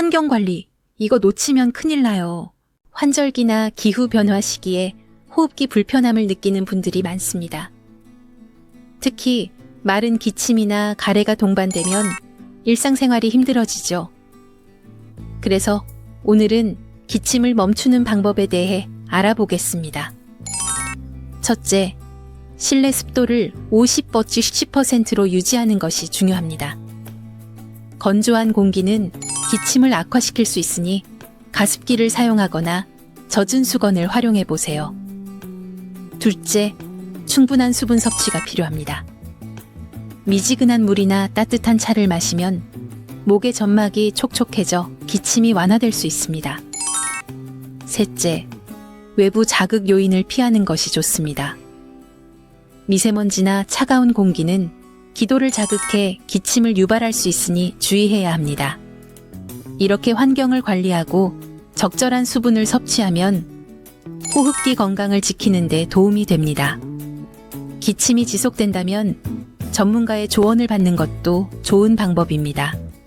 환경 관리, 이거 놓치면 큰일 나요. 환절기나 기후 변화 시기에 호흡기 불편함을 느끼는 분들이 많습니다. 특히 마른 기침이나 가래가 동반되면 일상생활이 힘들어지죠. 그래서 오늘은 기침을 멈추는 방법에 대해 알아보겠습니다. 첫째, 실내 습도를 50버치 10%로 유지하는 것이 중요합니다. 건조한 공기는 기침을 악화시킬 수 있으니 가습기를 사용하거나 젖은 수건을 활용해 보세요. 둘째, 충분한 수분 섭취가 필요합니다. 미지근한 물이나 따뜻한 차를 마시면 목의 점막이 촉촉해져 기침이 완화될 수 있습니다. 셋째, 외부 자극 요인을 피하는 것이 좋습니다. 미세먼지나 차가운 공기는 기도를 자극해 기침을 유발할 수 있으니 주의해야 합니다. 이렇게 환경을 관리하고 적절한 수분을 섭취하면 호흡기 건강을 지키는 데 도움이 됩니다. 기침이 지속된다면 전문가의 조언을 받는 것도 좋은 방법입니다.